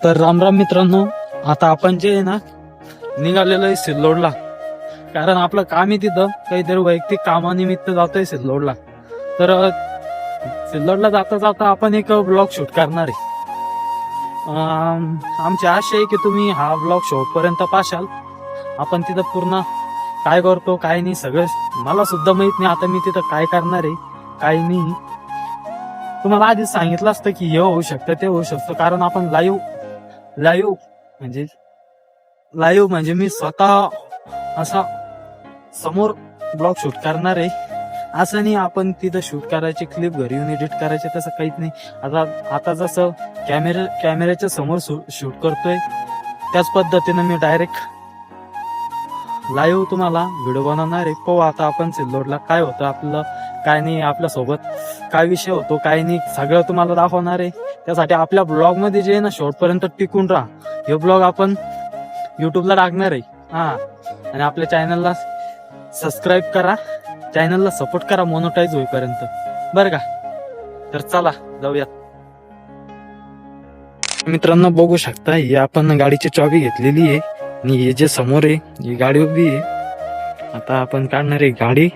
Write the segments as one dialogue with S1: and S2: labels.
S1: तर राम राम मित्रांनो आता आपण जे आहे ना निघालेलो आहे सिल्लोडला. कारण आपलं काम आहे तिथं काहीतरी वैयक्तिक कामानिमित्त जातोय सिल्लोडला. तर सिल्लोडला जाता जाता आपण एक ब्लॉग शूट करणार आहे. आमची आशा आहे की तुम्ही हा ब्लॉग शेवटपर्यंत पाशाल. आपण तिथं पूर्ण काय करतो काय नाही सगळं मला सुद्धा माहीत नाही आता मी तिथं काय करणार आहे काय नाही. तुम्हाला आधीच सांगितलं असतं की हे होऊ शकतं ते होऊ शकतं. कारण आपण लाईव्ह लाईव्ह म्हणजे लाईव्ह म्हणजे मी स्वतः असा समोर ब्लॉग शूट करणार आहे. असं नाही आपण तिथं शूट करायची क्लिप घरी येऊन एडिट करायचे तसं काहीच नाही. आता आता जसं कॅमेरा कॅमेऱ्याच्या समोर शूट करतोय त्याच पद्धतीनं मी डायरेक्ट लाईव्ह तुम्हाला व्हिडिओ बनवणार आहे. पाहू आता आपण सिल्लोडला काय होतं आपलं काय नाही आपल्यासोबत काय विषय होतो काय नाही सगळं तुम्हाला दाखवणार आहे. त्यासाठी आपल्या ब्लॉगमध्ये जे आहे ना शेवटपर्यंत टिकून राहा. हे ब्लॉग आपण युट्यूबला टाकणार आहे. हा. आणि आपल्या चॅनलला सबस्क्राईब करा. चॅनलला सपोर्ट करा मोनोटाईज होईपर्यंत. बरं का? तर चला जाऊयात. मित्रांनो बघू शकता ही आपण गाडीची चावी घेतलेली आहे. आणि हे जे समोर आहे ही गाडी उभी आहे. आता आपण काढणार आहे गाडी.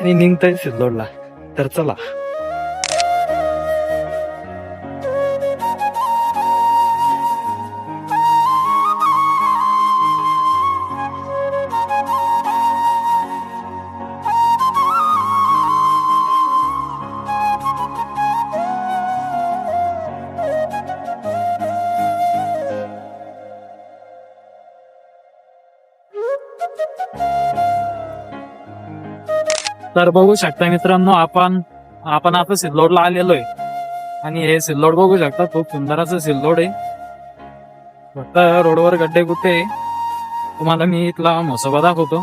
S1: आणि निघतोय सिल्लोडला. तर चला. तर बघू शकता मित्रांनो आपण आपण आता सिल्लोडला आलेलो आहे आणि हे सिल्लोड बघू शकता खूप सुंदर असं सिल्लोड आहे. फक्त रोडवर गड्डे कुठे तुम्हाला मी इथला म्हसोबा दाखवतो.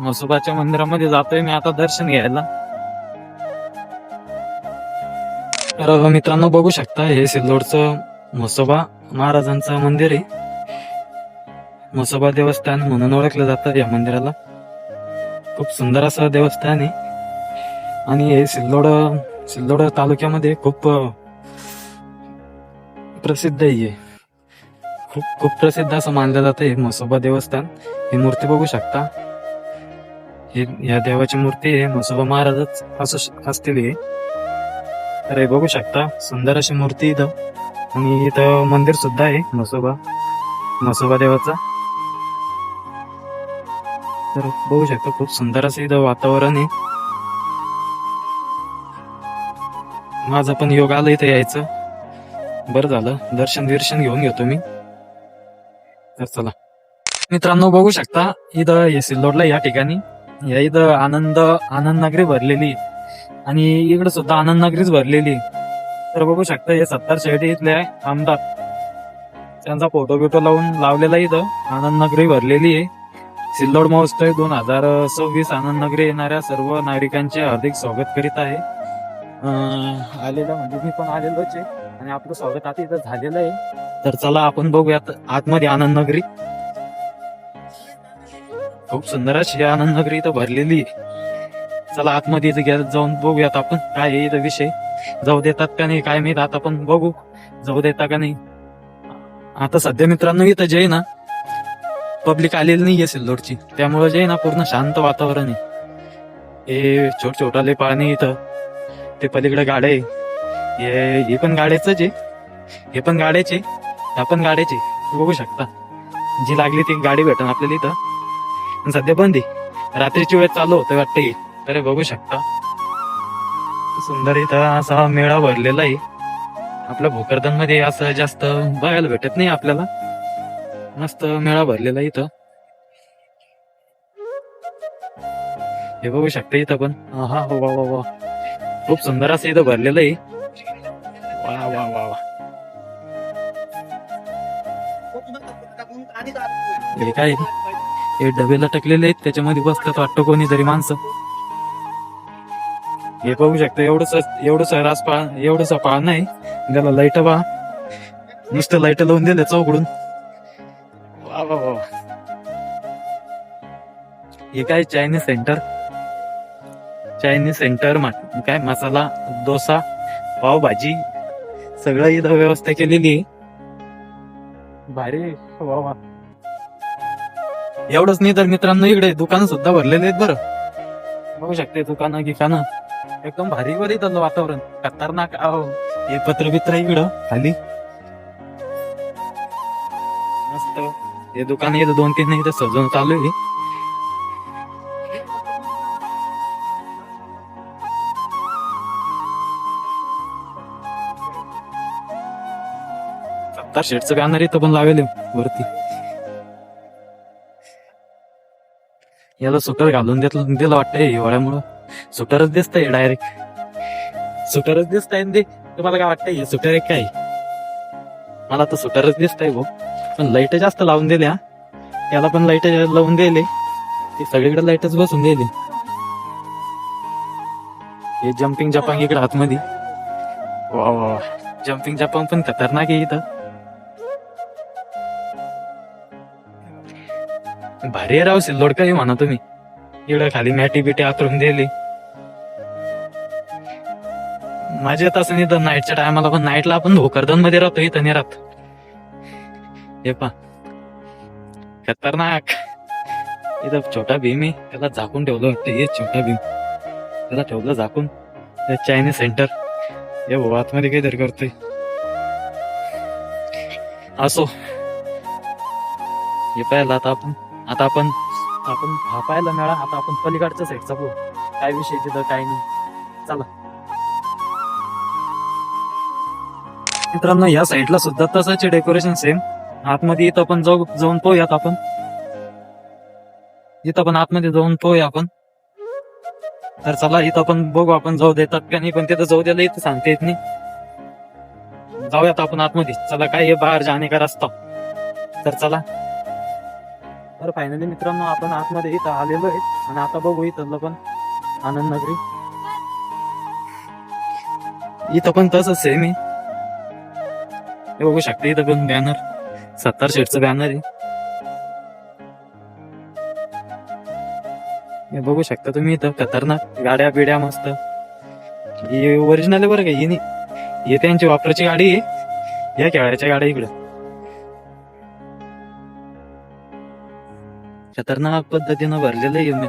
S1: म्हसोबाच्या मंदिरामध्ये जातोय मी आता दर्शन घ्यायला. तर मित्रांनो बघू शकता हे सिल्लोडचं म्हसोबा महाराजांचं मंदिर आहे. म्हसोबा देवस्थान म्हणून ओळखलं जातं या मंदिराला. खूप सुंदर असं देवस्थान आहे. आणि हे सिल्लोड सिल्लोड तालुक्यामध्ये खूप प्रसिद्ध आहे खूप खूप प्रसिद्ध असं मानलं जातं हे म्हसोबा देवस्थान. ही मूर्ती बघू शकता. हे या देवाची मूर्ती आहे. म्हसोबा महाराजच असू असतील हे. तर हे बघू शकता. सुंदर अशी मूर्ती इथं. आणि इथं मंदिर सुद्धा आहे म्हसोबा म्हसोबा देवाचा. तर बघू शकता खूप सुंदर असं इथं वातावरण आहे. माझं पण योग आलं इथं यायचं. बरं झालं दर्शन विर्शन घेऊन घेतो मी. तर चला. मित्रांनो बघू शकता इथं हे सिल्लोडला या ठिकाणी. या इथं आनंद आनंद नगरी भरलेली आहे. आणि इकडे सुद्धा आनंद नगरीच भरलेली आहे. तर बघू शकता हे सत्तर शेवटी इथले आमदार. त्यांचा फोटो बिटो लावून लावलेला इथं. आनंद नगरी भरलेली आहे. सिल्लोड महोत्सव दोन हजार सव्वीस आनंद नगरी येणाऱ्या सर्व नागरिकांचे हार्दिक स्वागत करीत आहे. आलेलं म्हणजे मी पण आलेलोच आहे आणि आपलं स्वागत आता इथं झालेलं आहे. तर चला आपण बघूयात आतमध्ये आनंद नगरी. खूप सुंदर अशी आनंद नगरी इथं भरलेली आहे. चला आतमध्ये इथं गेलं जाऊन बघूयात आपण काय आहे इथं विषय. जाऊ देतात का नाही काय माहीत आता आपण बघू. जाऊ देता का नाही. आता सध्या मित्रांनो इथं जे ना. पब्लिक आलेली नाही आहे सिल्लोडची. त्यामुळे जे ना पूर्ण शांत वातावरण आहे. हे छोट छोटाले पाणी इथं ते पलीकडे गाड्या आहे. हे हे पण गाड्याच आहे. हे पण गाड्याचे ह्या पण गाड्याचे बघू शकता. जी लागली ती गाडी भेटन आपल्याला इथं. सध्या बंद आहे. रात्रीची वेळ चालू होतं वाटते. तरी तर बघू शकता. सुंदर इथं असा मेळा भरलेला आहे. आपल्या भोकरदनमध्ये असं जास्त बघायला भेटत नाही आपल्याला. मस्त मेळा भरलेला आहे इथं. हे बघू शकता इथं पण. हा हो वा वा वा. खूप सुंदर असं इथं भरलेलं आहे. वा वा वा वा. हे काय? हे डबे लटकलेले आहेत. त्याच्यामध्ये बसतात वाटतं कोणीतरी माणसं. हे बघू शकता एवढंच एवढंच रास पाळ एवढंच पाळ नाही त्याला लाइट बा नुसतं लाइट लावून दिले चौकडून. वा वा वा हे काय चायनीज सेंटर चायनीज सेंटर काय मसाला डोसा पावभाजी सगळं इथं व्यवस्था केलेली आहे. भारी वा वा. एवढंच नाही तर मित्रांनो इकडे दुकान सुद्धा भरलेले आहेत बरं. बघू शकते दुकानं गिकानं. एकदम भारी वर इथलं वातावरण. खतरनाक. अहो हे पत्र बित्र इकडं खाली. हे दुकान इथं दोन तीन इथं सजवून चालू आहे. सत्तार शेटचं बॅनर इथं पण लावेल वरती. याला सुटर घालून देत दिलं वाटतंय हिवाळ्यामुळं. सुटरच दिसतंय डायरेक्ट सुटरच दिसतंय ते तुम्हाला काय वाटतंय सुटर आहे काय? मला तर सुटरच दिसतंय भाऊ. पण लाइट जास्त लावून दिल्या. याला पण लाइट लावून दिले. ते सगळीकडे लाईटच बसून दिले. हे जम्पिंग जपांग इकडे आतमध्ये. वा वा जम्पिंग जपांग पण खतरनाक आहे इथं. भारी राव सिल्लोड काही म्हणा तुम्ही. इकडं खाली मॅटी बिटी आतरून दिली. माझी येत असं नाही तर नाईटच्या टायमाला पण नाईटला आपण भोकरदनमध्ये राहतो इथं नाही राहत. हे पा खतरनाक. इथं छोटा भीम आहे त्याला झाकून ठेवलं वाटतं. हे छोटा भीम. त्याला ठेवलं झाकून. Chinese centre. हे भाऊ आतमध्ये काहीतरी करतोय. असो. हे पाहिलं आता आपण. आता आपण आपण हा पाहायला मिळा. आता आपण पलीकडच्या साईडचा बोल काय विषय तिथं काय नाही. चला. मित्रांनो या साईडला सुद्धा तसंच डेकोरेशन सेम आतमध्ये इथं पण जाऊ जाऊन पोहूयात आपण. इथं पण आतमध्ये जाऊन पोहूया आपण. तर चला इथं पण बघू आपण जाऊ देतात का नाही पण तिथं जाऊ द्यायला इथं सांगता येत नाही. जाऊयात आपण आतमध्ये. चला काय हे बाहेर जाणे का रस्ता? तर चला. तर फायनली मित्रांनो आपण आतमध्ये इथं आलेलो आहे. आणि आता बघू इथलं पण आनंद नगरी. इथं पण तसंच आहे हे बघू शकते इथं पण बॅनर सत्तर शेटचं बॅनर आहे. बघू शकता तुम्ही इथं खतरनाक गाड्या बिड्या मस्त. ही ओरिजिनल आहे बरं का ही नाही. हे त्यांची वापराची गाडी आहे. या खेळाच्या गाड्या इकडं. खतरनाक पद्धतीनं भरलेलं आहे मी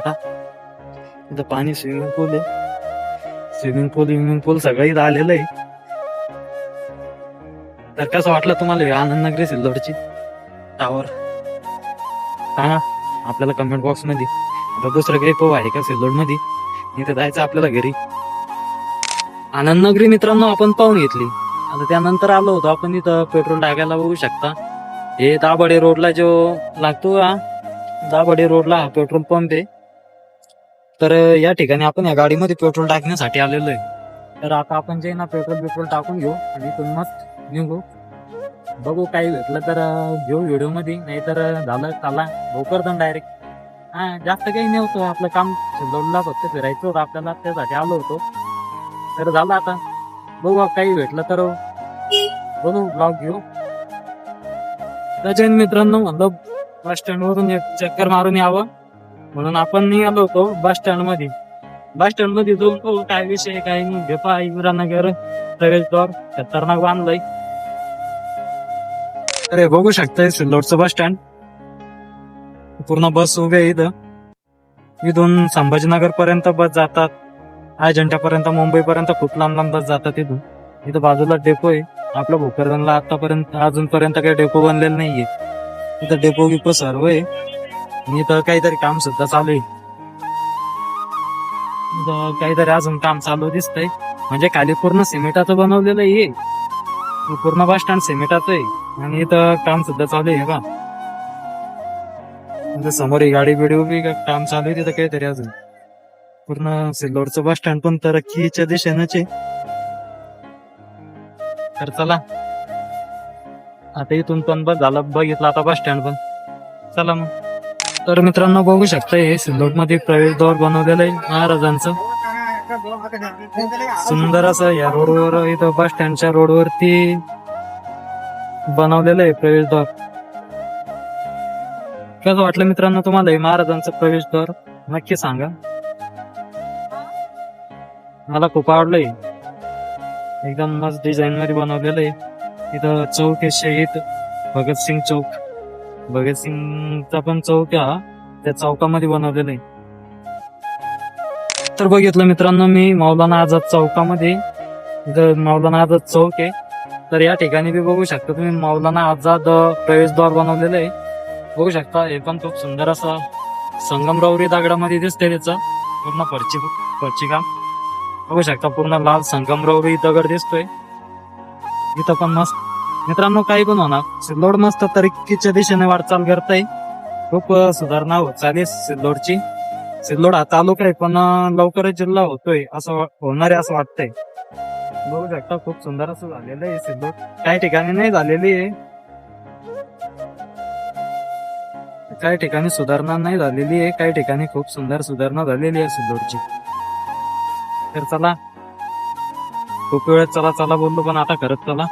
S1: इथं पाणी स्विमिंग पूल आहे. स्विमिंग पूल विमिंग पूल सगळं इथं आलेलं आहे. तर कसं वाटलं तुम्हाला हे आनंदनगरी सिल्लोडची? टावर सांगा आपल्याला कमेंट बॉक्समध्ये. आता दुसरं काही पोह आहे का सिल्लोडमध्ये इथे जायचं आपल्याला घरी. आनंदनगरी मित्रांनो आपण पाहून घेतली. आता त्यानंतर आलो होतो आपण इथं पेट्रोल टाकायला बघू शकता. हे दाबडे रोडला जो लागतो हा दाबडे रोडला हा पेट्रोल पंप आहे. तर या ठिकाणी आपण या गाडीमध्ये पेट्रोल टाकण्यासाठी आलेलो आहे. तर आता आपण जे ना पेट्रोल पेट्रोल टाकून घेऊ. आणि मस्त निघू. बघू काही भेटलं तर घेऊ व्हिडिओमध्ये नाही तर झालं चला. जाऊन डायरेक्ट हा जास्त काही नव्हतं. आपलं काम सिल्लोडला फक्त फिरायचं होतं आपल्याला. त्यासाठी आलो होतो. तर झालं आता. बघू काही भेटलं तर. बघू ब्लॉग घेऊ. त्याच्या मित्रांनो म्हणलं बस स्टँड वरून एक चक्कर मारून यावं. म्हणून आपण निघालो होतो बस स्टँडमध्ये. बस स्टँडमध्ये जो काय विषय आहे, काय नाही. भेपा इब्रानगर प्रवेशद्वार खतरनाक बांधलंय. अरे बघू शकताय सिल्लोडचं बस स्टँड पूर्ण बस उभे आहे इथं. इथून संभाजीनगर पर्यंत बस जातात. अजंठ्यापर्यंत मुंबई पर्यंत खूप लांब लांब बस जातात इथून. इथं बाजूला डेपो आहे. आपलं भोकरदनला आतापर्यंत अजूनपर्यंत काही डेपो बनलेला नाहीये. इथं डेपो गिपो सर्व आहे. आणि इथं काहीतरी काम सुद्धा चालू आहे. काहीतरी अजून काम चालू दिसतंय. म्हणजे खाली पूर्ण सिमेंटाचं बनवलेलं आहे. पूर्ण बस स्टँड सिमेंटाचं आहे आणि इथं काम सुद्धा चालू आहे का म्हणजे समोर ही गाडी बिडी उभी काम चालू आहे तिथं काहीतरी अजून. पूर्ण सिल्लोडचं बस स्टँड पण तरक्कीच्या दिशेनंच आहे. तर चला. आता इथून पण बस झालं बघितलं आता बस स्टँड पण. चला मग. तर मित्रांनो बघू शकता हे सिल्लोडमध्ये प्रवेशद्वार बनवलेलं आहे महाराजांचं. सुंदर असं या रोडवर इथं बस स्टँडच्या रोडवरती बनवलेलं आहे प्रवेशद्वार कसं वाटलं मित्रांनो तुम्हाला हे महाराजांचं प्रवेशद्वार नक्की सांगा. मला खूप आवडलंय. एकदम मस्त डिझाईन मध्ये बनवलेलं आहे. इथं चौक आहे शहीद भगतसिंग चौक. भगतसिंगचा पण चौक आहे हा. त्या चौकामध्ये बनवलेलं आहे. तर बघितलं मित्रांनो मी मौलाना आझाद चौकामध्ये मौलाना आझाद चौक आहे. तर या ठिकाणी बी बघू शकता तुम्ही मौलाना आझाद प्रवेशद्वार बनवलेलं आहे. बघू शकता हे पण खूप सुंदर असं संगमरवरी दगडामध्ये दिसते त्याचं. पूर्ण फरची फरची काम. बघू शकता पूर्ण लाल संगमरवरी दगड दिसतोय. इथं पण मस्त. मित्रांनो काही पण होणार. सिल्लोड मस्त तरीकीच्या दिशेने वाटचाल करताय. खूप सुधारणा होत चालेल सिल्लोडची. सिल्लोड हा तालुका आहे पण लवकरच जिल्हा होतोय असं होणार आहे असं वाटतंय. बघू शकता खूप सुंदर असं झालेलं आहे सिल्लोड. काही ठिकाणी नाही झालेली आहे. काही ठिकाणी सुधारणा नाही झालेली आहे. काही ठिकाणी खूप सुंदर सुधारणा झालेली आहे सिल्लोडची. तर चला खूप वेळ चला चला बोललो पण आता खरंच चला.